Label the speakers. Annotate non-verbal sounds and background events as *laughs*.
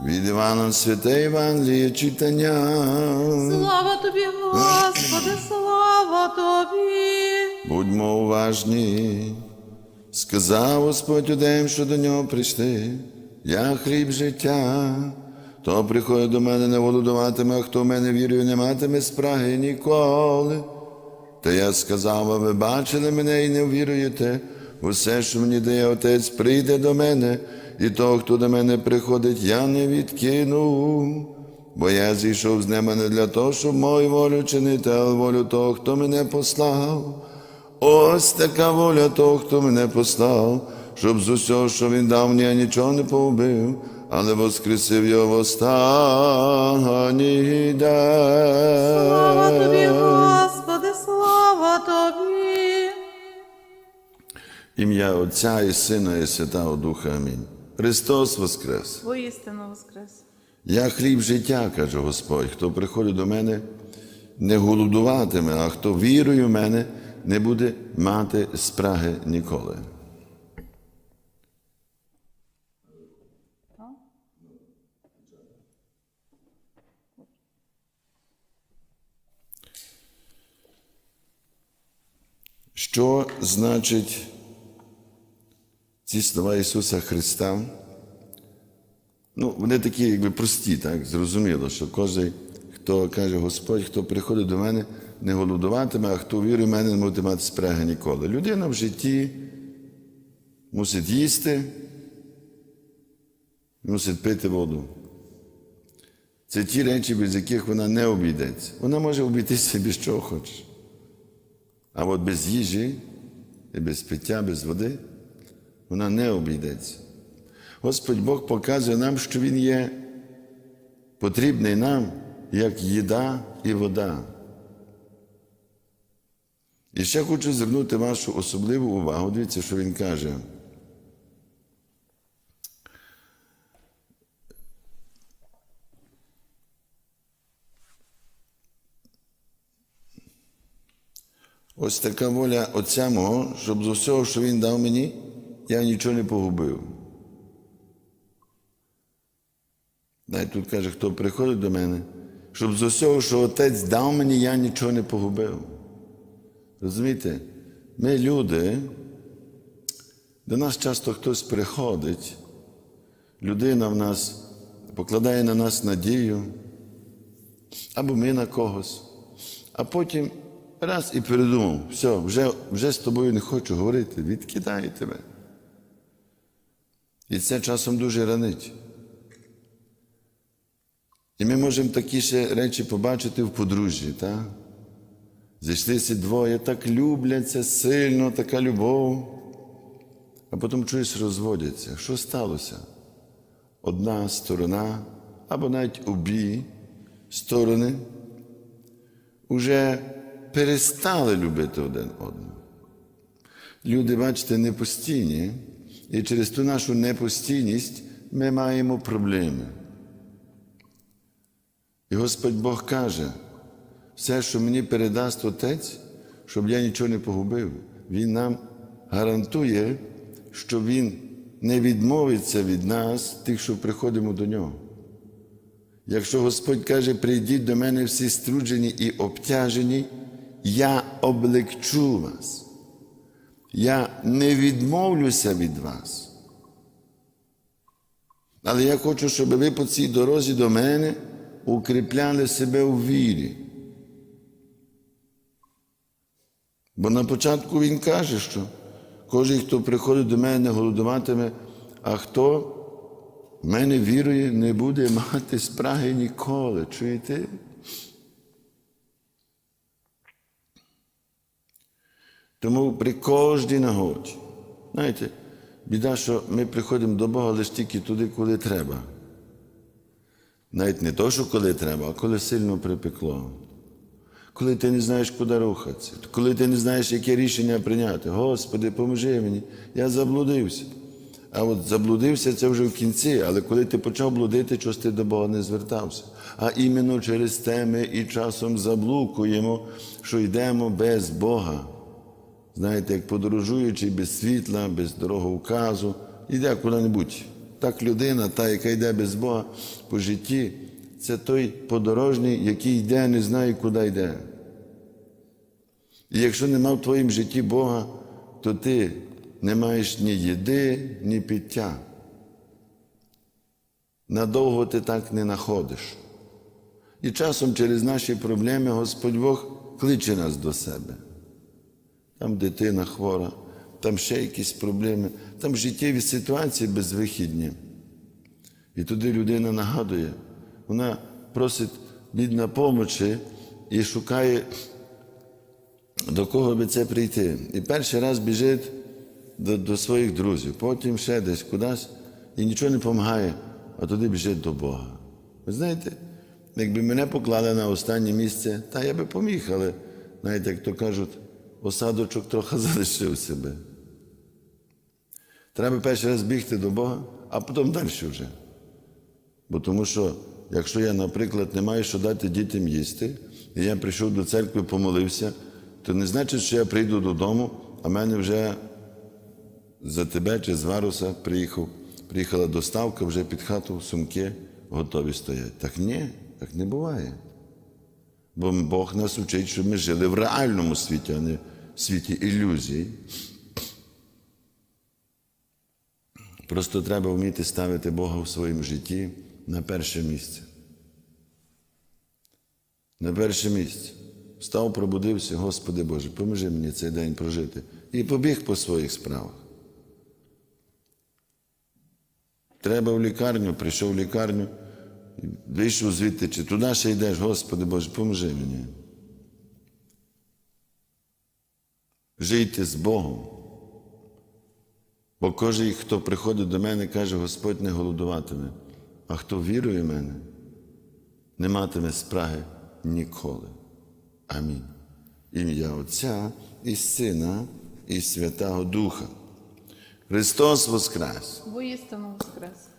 Speaker 1: Від Івана Святе Євангеліє читання.
Speaker 2: Слава тобі, Господи, слава тобі.
Speaker 1: Будьмо уважні. Сказав Господь юдеям, що до нього прийшли. Я хліб життя. Хто приходить до мене, не голодуватиме, а хто в мене вірує, не матиме спраги ніколи. Та я сказав, а ви бачили мене і не віруєте. Усе, що мені дає Отець, прийде до мене, і того, хто до мене приходить, я не відкину. Бо я зійшов з неба не для того, щоб мою волю чинити, а волю того, хто мене послав. Ось така воля того, хто мене послав, щоб з усього, що він дав мені, я нічого не погубив, але воскресив його в останній день.
Speaker 2: Слава тобі, Господи,
Speaker 1: Ім'я Отця і Сина, і Святого Духа. Амінь. Христос Воскрес!
Speaker 2: Воістину воскрес.
Speaker 1: Я хліб життя, каже Господь. Хто приходить до мене, не голодуватиме, а хто вірує в мене, не буде мати спраги ніколи. Що значить ці слова Ісуса Христа? Ну, вони такі, якби прості, так? Зрозуміло, що кожен, хто каже Господь, хто приходить до мене, не голодуватиме, а хто вірує в мене, не буде мати спраги ніколи. Людина в житті мусить їсти, мусить пити воду. Це ті речі, без яких вона не обійдеться. Вона може обійтися *laughs* без чого хоче. А от без їжі, і без пиття, без води вона не обійдеться. Господь Бог показує нам, що Він є потрібний нам як їда і вода. І ще хочу звернути вашу особливу увагу. Дивіться, що він каже. Ось така воля Отця мого, щоб з усього, що Він дав мені, я нічого не погубив. Навіть тут каже, хто приходить до мене, щоб з усього, що Отець дав мені, я нічого не погубив. Розумієте, ми люди, до нас часто хтось приходить, людина в нас покладає на нас надію, або ми на когось, а потім раз і передумав, все, вже, вже з тобою не хочу говорити, відкидаю тебе. І це часом дуже ранить. І ми можемо такі ще речі побачити в подружжі, так? Зійшлися двоє, так любляться сильно, така любов. А потім чуєш, розводяться. Що сталося? Одна сторона, або навіть обі сторони вже перестали любити один одного. Люди, бачите, непостійні, і через ту нашу непостійність ми маємо проблеми. І Господь Бог каже, все, що мені передасть Отець, щоб я нічого не погубив, Він нам гарантує, що Він не відмовиться від нас, тих, що приходимо до Нього. Якщо Господь каже, прийдіть до мене всі струджені і обтяжені, я облегчу вас. Я не відмовлюся від вас. Але я хочу, щоб ви по цій дорозі до мене укріпляли себе у вірі. Бо на початку він каже, що кожен, хто приходить до мене, голодуватиме, а хто в мене вірує, не буде мати спраги ніколи. Чуєте? Тому при кожній нагоді, знаєте, біда, що ми приходимо до Бога лише тільки туди, коли треба. Навіть не то, що коли треба, а коли сильно припекло. Коли ти не знаєш, куди рухатися, коли ти не знаєш, яке рішення прийняти. Господи, поможи мені, я заблудився. А от заблудився це вже в кінці, але коли ти почав блудити, чогось ти до Бога не звертався. А іменно через те ми і часом заблукуємо, що йдемо без Бога. Знаєте, як подорожуючий без світла, без дороговказу, йде куди-небудь. так людина, та, яка йде без Бога по житті, це той подорожній, який йде, не знає, куди йде. І якщо нема в твоїм житті Бога, то ти не маєш ні їди, ні пиття. Надовго ти так не находиш. І часом через наші проблеми Господь Бог кличе нас до себе. Там дитина хвора, там ще якісь проблеми, там життєві ситуації безвихідні. І туди людина нагадує, вона просить бідна помочі і шукає, до кого би це прийти. І перший раз біжить до, до своїх друзів, потім ще десь кудись і нічого не допомагає, а туди біжить до Бога. Ви знаєте, якби мене поклали на останнє місце, та я би поміг, але знаєте, як то кажуть, осадочок трохи *laughs* залишив себе. Треба перший раз бігти до Бога, а потім далі вже. Бо тому що, якщо я, наприклад, не маю що дати дітям їсти, і я прийшов до церкви, помолився, то не значить, що я прийду додому, а мене вже за тебе чи з Варуса приїхав, приїхала доставка, вже під хату сумки готові стоять. Так ні, так не буває. Бо Бог нас учить, щоб ми жили в реальному світі, а не світі ілюзій. Просто треба вміти ставити Бога в своєму житті на перше місце. На перше місце. Встав, пробудився, Господи Боже, поможи мені цей день прожити. І побіг по своїх справах. Треба в лікарню, прийшов в лікарню, вийшов звідти, чи туди ще йдеш, Господи Боже, поможи мені. Жийте з Богом. Бо кожен, хто приходить до мене, каже, Господь не голодуватиме, а хто вірує в мене, не матиме спраги ніколи. Амінь. Ім'я Отця і Сина, і Святого Духа. Христос Воскрес!
Speaker 2: Воістину воскрес.